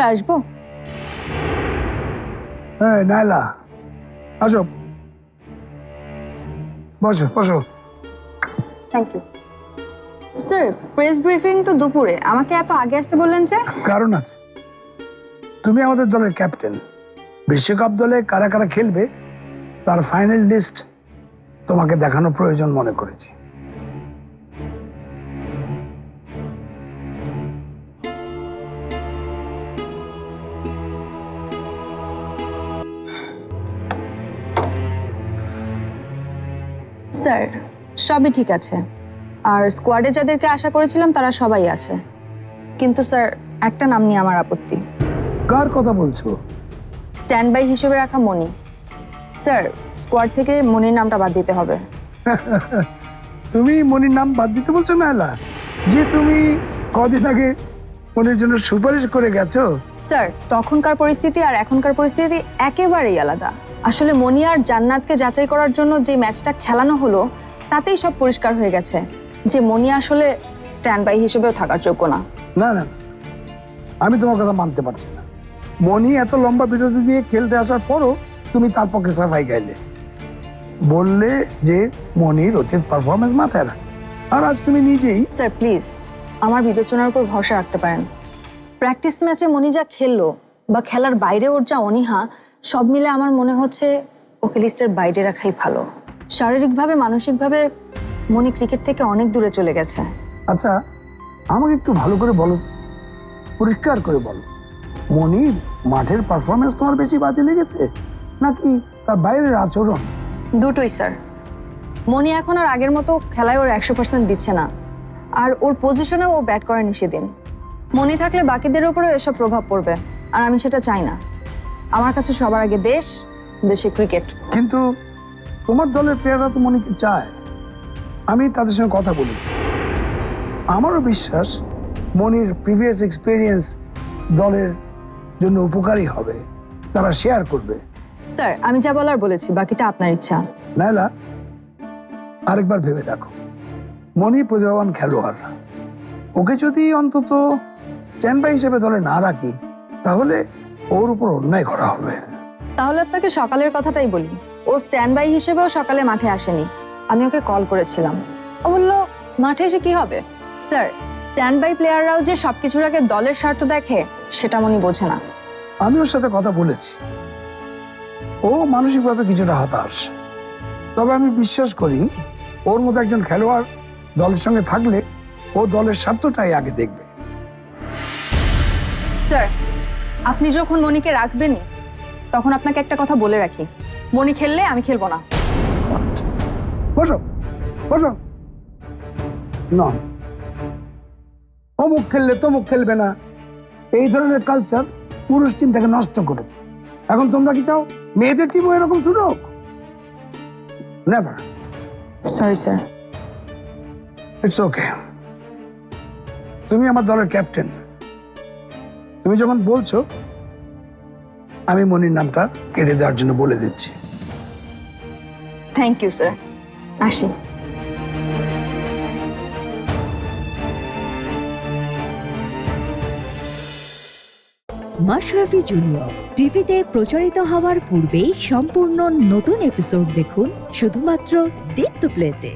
Sir আসব? হ্যাঁ নাইলা আসো। বসো বসো। Thank you sir press briefing তো দুপুরে। আমাকে এত আগে আসতে বললেন যে? কারণ আছে। তুমি আমাদের দলের ক্যাপ্টেন বিশ্বকাপ দলে কারা কারা খেলবে তার ফাইনাল লিস্ট তোমাকে দেখানো প্রয়োজন মনে করেছি। স্যার সবই ঠিক আছে। আর স্কোয়াডে যাদেরকে আশা করেছিলাম তারা সবাই আছে। কিন্তু স্যার একটা নাম নিয়ে আমার আপত্তি। কার কথা বলছো? স্ট্যান্ড বাই হিসেবে রাখা মনি। স্যার স্কোয়াড থেকে মনির নামটা বাদ দিতে হবে। তুমি মনির নাম বাদ দিতে বলছো নাইলা যে তুমি কদিন আগে মনির জন্য সুপারিশ করে গেছো? স্যার তখনকার পরিস্থিতি আর এখনকার পরিস্থিতি একেবারেই আলাদা। আসলে মনি আর জান্নাতকে যাচাই করার জন্য যে ম্যাচটা খেলানো হলো তাতেই সব পরিষ্কার হয়ে গেছে যে মনি আসলে স্ট্যান্ড বাই হিসেবেও থাকার যোগ্য না। না না। আমি তোমার কথা মানতে পারছি না। মনি এত লম্বা বিরতি দিয়ে খেলতে আসার পরও তুমি তার পক্ষে সাফাই গাইলে বললে যে মনির অতীত পারফরমেন্স মাথায় রাখ। আর আজ তুমি নিজেই স্যার প্লিজ আমার বিবেচনার উপর ভরসা রাখতে পারেন। প্র্যাকটিস ম্যাচে মনি যা খেললো বা খেলার বাইরে ওর যা অনীহা সব মিলে আমার মনে হচ্ছে ওকে লিস্টের বাইরে রাখাই ভালো। শারীরিকভাবে মানসিকভাবে মনি ক্রিকেট থেকে অনেক দূরে চলে গেছে। আচ্ছা আমাকে একটু ভালো করে বলো। পরিষ্কার করে বলো। মনির মাঠের পারফরমেন্স তোমার বেশি বাজে লেগেছে? নাকি তার বাইরের আচরণ? দুটোই স্যার। মনি এখন আর আগের মতো খেলায় ওর একশো পার্সেন্ট দিচ্ছে না। আর ওর পজিশনেও ও ব্যাট করে নিষেদিন মনি থাকলে বাকিদের উপরেও এসব প্রভাব পড়বে আর আমি সেটা চাই না। আমার কাছে সবার আগে দেশ দেশে ক্রিকেট কিন্তু তোমার দলের প্লেয়াররা তো মনিকে চায়? আমি তাদের সঙ্গে কথা বলেছি। আমারও বিশ্বাস মনির প্রিভিয়াস এক্সপিরিয়েন্স দলের জন্য উপকারী হবে। তারা শেয়ার করবে। স্যার আমি যা বলার বলেছি বাকিটা আপনার ইচ্ছা। নাইলা আরেকবার ভেবে দেখো। মনি প্রতিভাবান খেলোয়াড় ওকে যদি অন্তত স্ট্যান্ডবাই হিসেবে দলে না রাখি তাহলে ওর উপর অন্যায় করা হবে। তাহলে আপনাকে সকালের কথাটাই বলি। ও স্ট্যান্ড বাই হিসেবেও সকালে মাঠে আসেনি। আমি ওকে কল করেছিলাম। ও বলল মাঠে এসে কি হবে? স্যার স্ট্যান্ড বাই প্লেয়াররাও যে সবকিছুর আগে দলের স্বার্থ দেখে সেটা মনি বোঝে না। আমি ওর সাথে কথা বলেছি। ও মানসিকভাবে কিছুটা হতাশ। তবে আমি বিশ্বাস করি ওর মতো একজন খেলোয়াড় দলের সঙ্গে থাকলে ও দলের স্বার্থটাই আগে দেখবে। স্যার আপনি যখন মনিকে রাখবেনই তখন আপনাকে একটা কথা বলে রাখি। মনি খেললে আমি খেলব না। বসো। বসো। নন অমুক খেললে তমুক খেলবে না। এই ধরনের কালচার পুরুষ টিমটাকে নষ্ট করেছে। এখন তোমরা কি চাও? মেয়েদের টিমও এরকম শুরু never sorry sir it's okay তুমি আমার দলের ক্যাপ্টেন তুমি যখন বলছো আমি মনির নামটা কেটে দেওয়ার জন্য বলে দিচ্ছি। থ্যাংক ইউ স্যার আসি। মাশরাফি জুনিয়র টিভিতে প্রচারিত হওয়ার পূর্বেই সম্পূর্ণ নতুন এপিসোড দেখুন শুধুমাত্র দীপ্ত প্লেতে